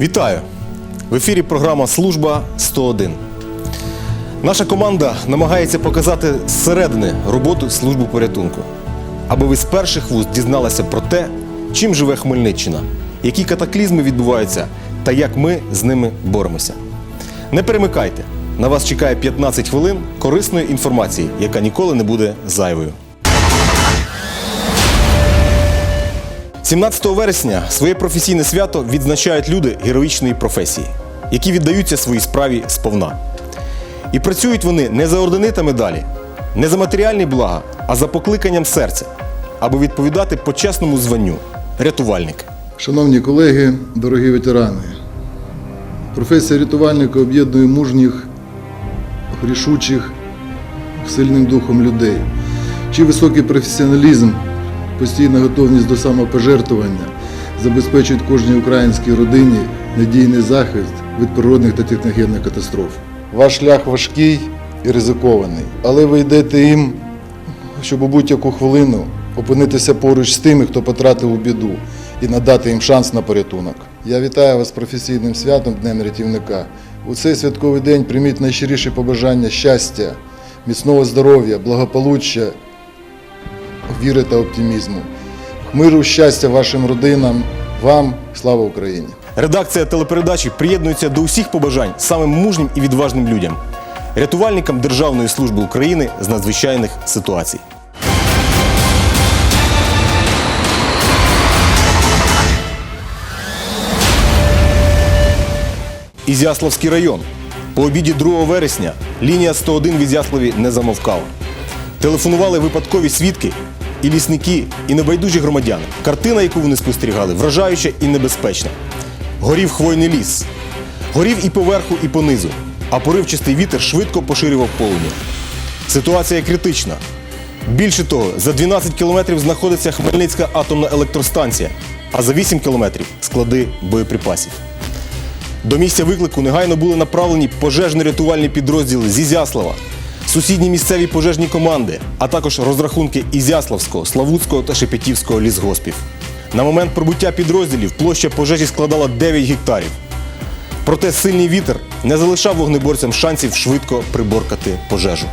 Вітаю! В ефірі програма Служба 101. Наша команда намагається показати зсередини роботу служби порятунку, аби ви з перших вуст дізналися про те, чим живе Хмельниччина, які катаклізми відбуваються та як ми з ними боремося. Не перемикайте! На вас чекає 15 хвилин корисної інформації, яка ніколи не буде зайвою. 17 вересня своє професійне свято відзначають люди героїчної професії, які віддаються своїй справі сповна. І працюють вони не за ордени та медалі, не за матеріальні блага, а за покликанням серця, аби відповідати почесному званню рятувальник. Шановні колеги, дорогі ветерани, професія рятувальника об'єднує мужніх, рішучих, сильним духом людей, чий високий професіоналізм, постійна готовність до самопожертвування забезпечують кожній українській родині надійний захист від природних та техногенних катастроф. Ваш шлях важкий і ризикований, але ви йдете їм, щоб у будь-яку хвилину опинитися поруч з тими, хто потратив у біду, і надати їм шанс на порятунок. Я вітаю вас з професійним святом Днем рятівника. У цей святковий день прийміть найщиріші побажання щастя, міцного здоров'я, благополуччя, віри та оптимізму. Миру, щастя вашим родинам, вам, слава Україні! Редакція телепередачі приєднується до усіх побажань самим мужнім і відважним людям, рятувальникам Державної служби України з надзвичайних ситуацій. Ізяславський район. По обіді 2 вересня лінія 101 в Ізяславі не замовкала. Телефонували випадкові свідки, і лісники, і небайдужі громадяни. Картина, яку вони спостерігали, вражаюча і небезпечна. Горів хвойний ліс. Горів і поверху, і понизу, а поривчастий вітер швидко поширював полум'я. Ситуація критична. Більше того, за 12 кілометрів знаходиться Хмельницька атомна електростанція, а за 8 кілометрів склади боєприпасів. До місця виклику негайно були направлені пожежно-рятувальні підрозділи з Ізяслава, сусідні місцеві пожежні команди, а також розрахунки Ізяславського, Славутського та Шепетівського лісгоспів. На момент прибуття підрозділів площа пожежі складала 9 гектарів. Проте сильний вітер не залишав вогнеборцям шансів швидко приборкати пожежу.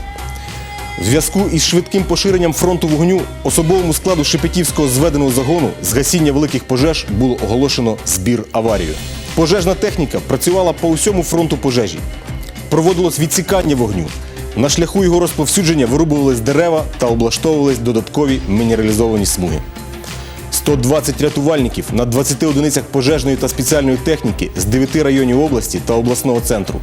В зв'язку із швидким поширенням фронту вогню особовому складу Шепетівського зведеного загону з гасіння великих пожеж було оголошено збір аварію. Пожежна техніка працювала по усьому фронту пожежі. Проводилось відсікання вогню. На шляху його розповсюдження вирубувались дерева та облаштовувались додаткові мінералізовані смуги. 120 рятувальників на 20 одиницях пожежної та спеціальної техніки з 9 районів області та обласного центру.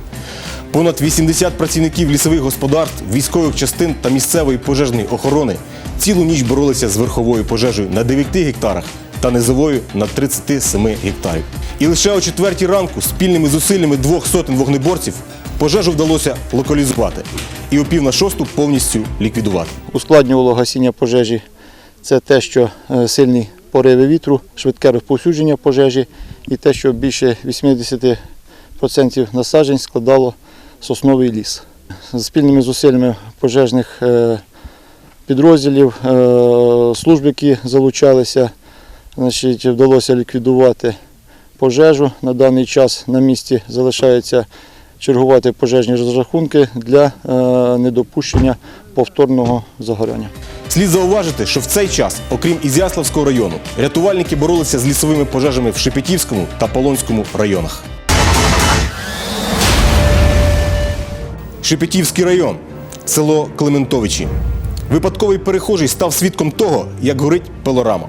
Понад 80 працівників лісових господарств, військових частин та місцевої пожежної охорони цілу ніч боролися з верховою пожежею на 9 гектарах та низовою на 37 гектарів. І лише о четвертій ранку спільними зусиллями двох сотень вогнеборців пожежу вдалося локалізувати і о пів на шосту повністю ліквідувати. ускладнювало гасіння пожежі. Це те, що е, сильні пориви вітру, швидке розповсюдження пожежі і те, що більше 80% насаджень складало сосновий ліс. З спільними зусиллями пожежних е, підрозділів, е, служб, які залучалися, значить, вдалося ліквідувати пожежу. На даний час на місці залишаються чергувати пожежні розрахунки для е, недопущення повторного загоряння. Слід зауважити, що в цей час, окрім Ізяславського району, рятувальники боролися з лісовими пожежами в Шепетівському та Полонському районах. Шепетівський район, село Клементовичі. Випадковий перехожий став свідком того, як горить пилорама.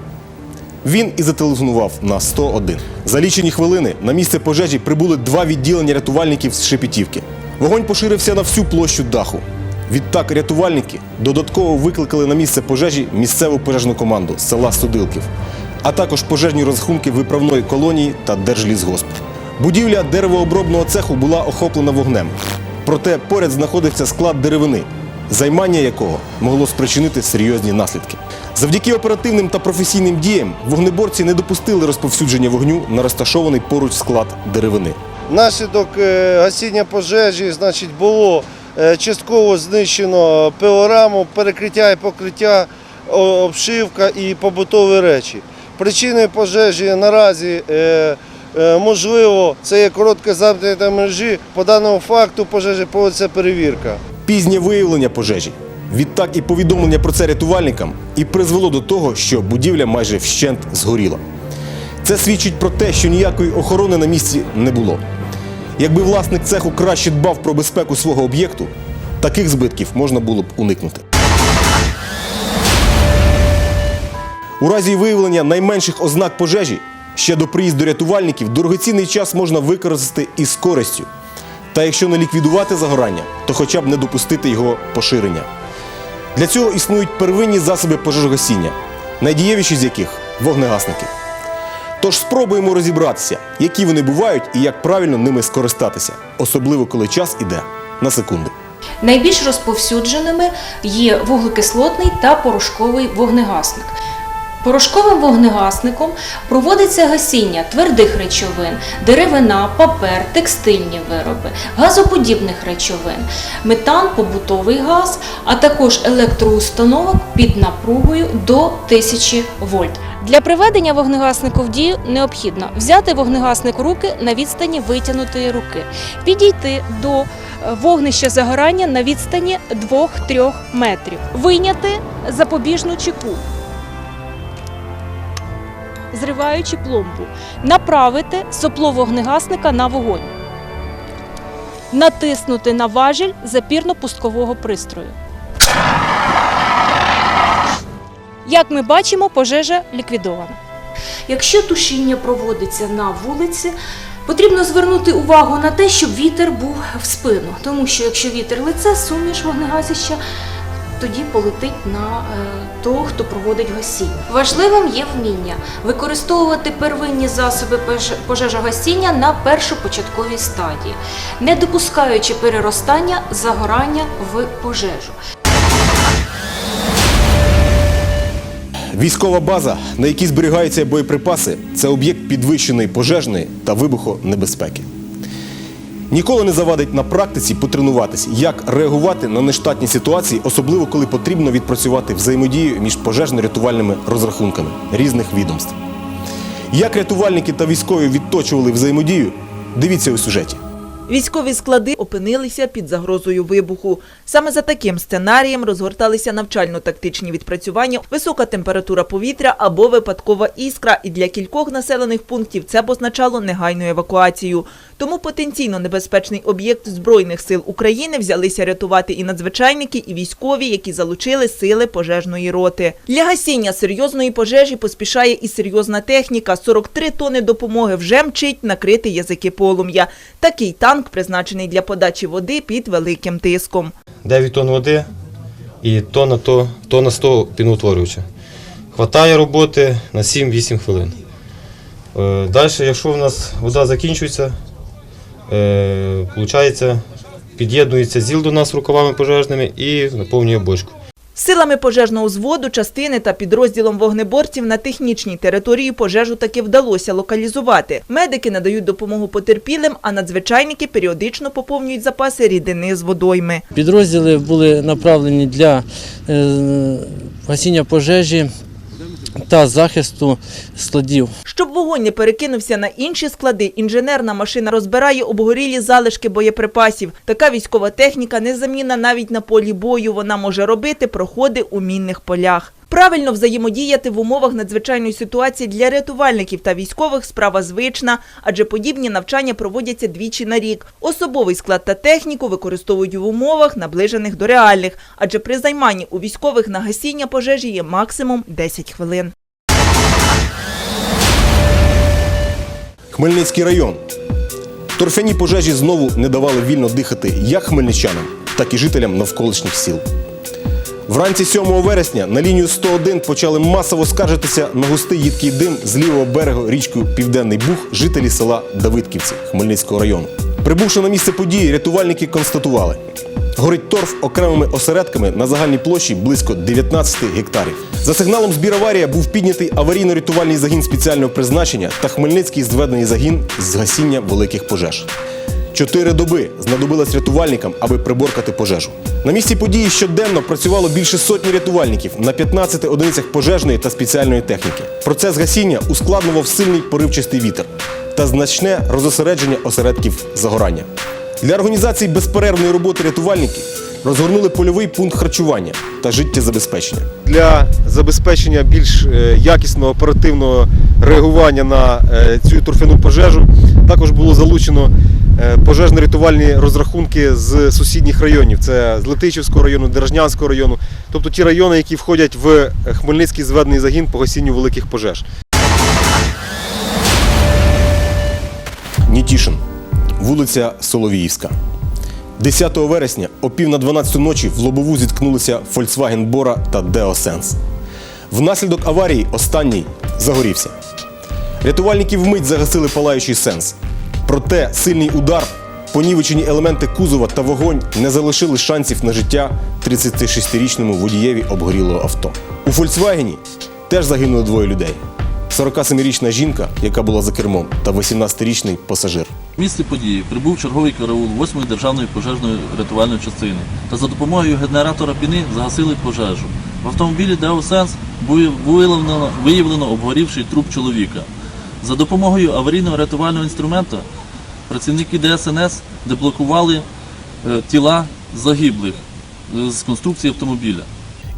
Він і зателефонував на 101. За лічені хвилини на місце пожежі прибули два відділення рятувальників з Шепетівки. Вогонь поширився на всю площу даху. Відтак рятувальники додатково викликали на місце пожежі місцеву пожежну команду з села Судилків, а також пожежні розрахунки виправної колонії та Держлісгосп. Будівля деревообробного цеху була охоплена вогнем. Проте поряд знаходився склад деревини, займання якого могло спричинити серйозні наслідки. Завдяки оперативним та професійним діям вогнеборці не допустили розповсюдження вогню на розташований поруч склад деревини. Внаслідок е, гасіння пожежі значить, було е, частково знищено пилораму, перекриття і покриття, обшивка і побутові речі. Причиною пожежі наразі Е, Можливо, це є коротке замкнення мережі. По даному факту пожежі проводиться перевірка. Пізнє виявлення пожежі. Відтак і повідомлення про це рятувальникам і призвело до того, що будівля майже вщент згоріла. Це свідчить про те, що ніякої охорони на місці не було. Якби власник цеху краще дбав про безпеку свого об'єкту, таких збитків можна було б уникнути. У разі виявлення найменших ознак пожежі ще до приїзду рятувальників дорогоцінний час можна використати із користю. Та якщо не ліквідувати загорання, то хоча б не допустити його поширення. Для цього існують первинні засоби пожежогасіння, найдієвіші з яких вогнегасники. Тож спробуємо розібратися, які вони бувають і як правильно ними скористатися, особливо коли час іде на секунди. Найбільш розповсюдженими є вуглекислотний та порошковий вогнегасник. Порошковим вогнегасником проводиться гасіння твердих речовин, деревина, папер, текстильні вироби, газоподібних речовин, метан, побутовий газ, а також електроустановок під напругою до 1000 вольт. Для приведення вогнегаснику в дію необхідно взяти вогнегасник у руки на відстані витягнутої руки, підійти до е, вогнища загорання на відстані 2-3 метрів, вийняти запобіжну чеку, зриваючи пломбу, направити сопло вогнегасника на вогонь, натиснути на важіль запірно-пускового пристрою. Як ми бачимо, пожежа ліквідована. Якщо тушіння проводиться на вулиці, потрібно звернути увагу на те, щоб вітер був в спину, тому що якщо вітер лице, суміш вогнегасища тоді полетить на е, того, хто проводить гасіння. Важливим є вміння використовувати первинні засоби пожежогасіння на першопочатковій стадії, не допускаючи переростання загорання в пожежу. Військова база, на якій зберігаються боєприпаси, це об'єкт підвищеної пожежної та вибухонебезпеки. Ніколи не завадить на практиці потренуватись, як реагувати на нештатні ситуації, особливо коли потрібно відпрацювати взаємодію між пожежно-рятувальними розрахунками різних відомств. Як рятувальники та військові відточували взаємодію, дивіться у сюжеті. Військові склади опинилися під загрозою вибуху. Саме за таким сценарієм розгорталися навчально-тактичні відпрацювання, висока температура повітря або випадкова іскра. І для кількох населених пунктів це б означало негайну евакуацію. Тому потенційно небезпечний об'єкт Збройних сил України взялися рятувати і надзвичайники, і військові, які залучили сили пожежної роти. Для гасіння серйозної пожежі поспішає і серйозна техніка. 43 тони допомоги вже мчить накрити язики полум'я. Такий танк призначений для подачі води під великим тиском. 9 тонн води і тонна, то, тонна 100 піноутворювача. Хватає роботи на 7-8 хвилин. Е, Далі, якщо в нас вода закінчується, получається, під'єднується ЗІЛ до нас рукавами пожежними і наповнює бочку. Силами пожежного зводу, частини та підрозділом вогнеборців на технічній території пожежу таки вдалося локалізувати. Медики надають допомогу потерпілим, а надзвичайники періодично поповнюють запаси рідини з водойми. Підрозділи були направлені для е, гасіння пожежі та захисту складів. Щоб вогонь не перекинувся на інші склади, інженерна машина розбирає обгорілі залишки боєприпасів. Така військова техніка незамінна навіть на полі бою. Вона може робити проходи у мінних полях. Правильно взаємодіяти в умовах надзвичайної ситуації для рятувальників та військових справа звична, адже подібні навчання проводяться двічі на рік. Особовий склад та техніку використовують в умовах, наближених до реальних, адже при займанні у військових на гасіння пожежі є максимум 10 хвилин. Хмельницький район. Торфяні пожежі знову не давали вільно дихати як хмельничанам, так і жителям навколишніх сіл. Вранці 7 вересня на лінію 101 почали масово скаржитися на густий їдкий дим з лівого берегу річкою Південний Буг жителі села Давидківці Хмельницького району. Прибувши на місце події, рятувальники констатували: горить торф окремими осередками на загальній площі близько 19 гектарів. За сигналом збір аварія був піднятий аварійно-рятувальний загін спеціального призначення та Хмельницький зведений загін з гасіння великих пожеж. Чотири доби знадобилось рятувальникам, аби приборкати пожежу. На місці події щоденно працювало більше сотні рятувальників на 15 одиницях пожежної та спеціальної техніки. Процес гасіння ускладнював сильний поривчастий вітер. та значне розосередження осередків загорання. Для організації безперервної роботи рятувальників розгорнули польовий пункт харчування та життєзабезпечення. для забезпечення більш е, якісного оперативного реагування на е, цю торфяну пожежу. Також було залучено е, пожежно-рятувальні розрахунки з сусідніх районів. Це з Летичівського району, Держнянського району, тобто ті райони, які входять в е, Хмельницький зведений загін по гасінню великих пожеж. Нітішин, вулиця Соловіївська. 10 вересня о пів на 12 ночі в лобову зіткнулися Volkswagen Bora та Deo Sense. Внаслідок аварії останній загорівся. Рятувальники вмить загасили палаючий сенс. Проте сильний удар, понівечені елементи кузова та вогонь не залишили шансів на життя 36-річному водієві обгорілого авто. У Фольксвагені теж загинули двоє людей: 47-річна жінка, яка була за кермом, та 18-річний пасажир. В місці події прибув черговий караул 8-ї державної пожежної рятувальної частини та за допомогою генератора піни загасили пожежу. В автомобілі Деосенс виявлено, виявлено обгорівший труп чоловіка. За допомогою аварійного рятувального інструмента працівники ДСНС деблокували е, тіла загиблих е, з конструкції автомобіля.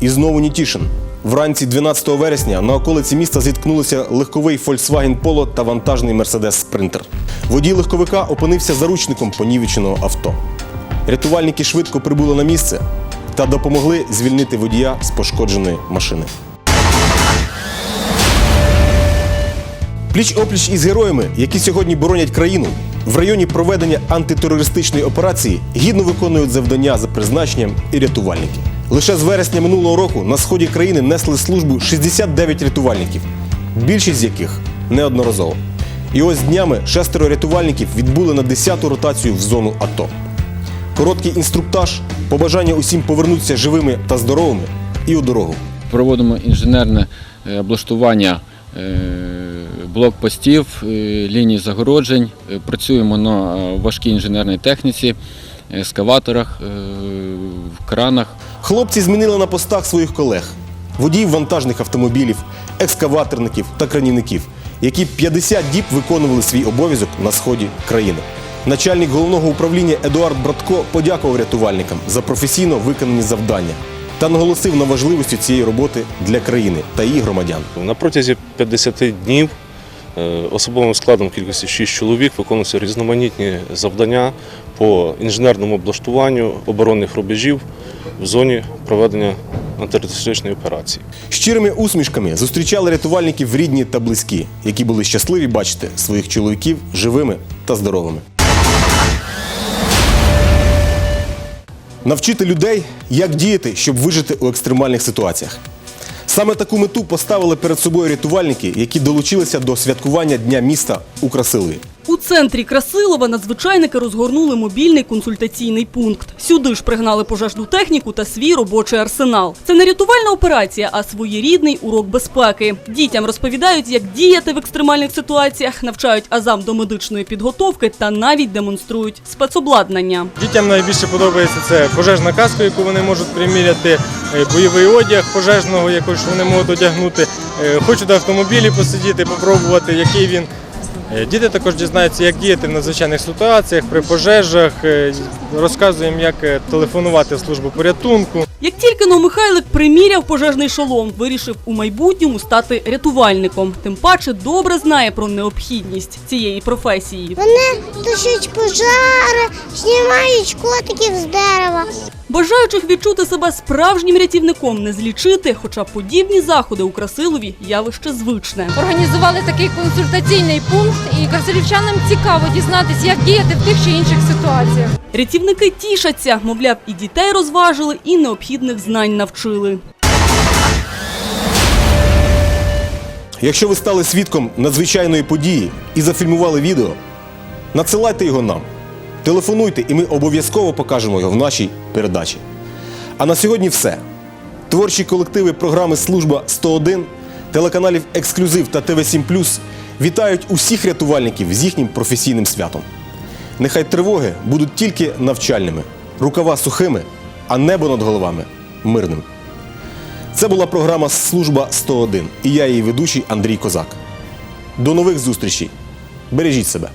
І знову Нітішин. Вранці 12 вересня на околиці міста зіткнулися легковий Volkswagen Polo та вантажний Mercedes Sprinter. Водій легковика опинився заручником понівеченого авто. Рятувальники швидко прибули на місце та допомогли звільнити водія з пошкодженої машини. Пліч опліч із героями, які сьогодні боронять країну, в районі проведення антитерористичної операції гідно виконують завдання за призначенням і рятувальники. Лише з вересня минулого року на сході країни несли службу 69 рятувальників, більшість з яких неодноразово. І ось днями шестеро рятувальників відбули на 10-ту ротацію в зону АТО. Короткий інструктаж, побажання усім повернутися живими та здоровими і у дорогу. проводимо інженерне е, облаштування е, блокпостів, е, ліній загороджень, Е, працюємо на е, важкій інженерній техніці, ескаваторах, кранах. Хлопці змінили на постах своїх колег, водіїв вантажних автомобілів, екскаваторників та кранівників, які 50 діб виконували свій обов'язок на сході країни. Начальник головного управління Едуард Братко подякував рятувальникам за професійно виконані завдання та наголосив на важливості цієї роботи для країни та її громадян. На протязі 50 днів особовим складом кількості 6 чоловік виконуються різноманітні завдання по інженерному облаштуванню оборонних рубежів в зоні проведення антитерористичної операції. Щирими усмішками зустрічали рятувальників рідні та близькі, які були щасливі бачити своїх чоловіків живими та здоровими. Навчити людей, як діяти, щоб вижити у екстремальних ситуаціях. Саме таку мету поставили перед собою рятувальники, які долучилися до святкування Дня міста у Красилові. У центрі Красилова надзвичайники розгорнули мобільний консультаційний пункт. Сюди ж пригнали пожежну техніку та свій робочий арсенал. Це не рятувальна операція, а своєрідний урок безпеки. Дітям розповідають, як діяти в екстремальних ситуаціях, навчають азам до медичної підготовки та навіть демонструють спецобладнання. Дітям найбільше подобається це пожежна каска, яку вони можуть приміряти, е, бойовий одяг пожежного, який вони можуть одягнути. Е, Хочуть автомобілі посидіти, попробувати, який він. Е, Діти також дізнаються, як діяти в надзвичайних ситуаціях, при пожежах. Е, Розказуємо, як е, телефонувати в службу порятунку. Як тільки но Михайлик приміряв пожежний шолом, вирішив у майбутньому стати рятувальником. Тим паче добре знає про необхідність цієї професії. Вони тушать пожари, знімають котиків з дерева. Бажаючих відчути себе справжнім рятівником не злічити, хоча подібні заходи у Красилові явище звичне. Організували такий консультаційний пункт, і красилівчанам цікаво дізнатися, як діяти в тих чи інших ситуаціях. Рятівники тішаться, мовляв, і дітей розважили, і необхідних знань навчили. Якщо ви стали свідком надзвичайної події і зафільмували відео, надсилайте його нам. Телефонуйте, і ми обов'язково покажемо його в нашій передачі. А на сьогодні все. Творчі колективи програми Служба 101, телеканалів Ексклюзив та ТВ 7 вітають усіх рятувальників з їхнім професійним святом. Нехай тривоги будуть тільки навчальними, рукава сухими, а небо над головами мирним. Це була програма Служба 101 і я її ведучий Андрій Козак. До нових зустрічей Бережіть себе.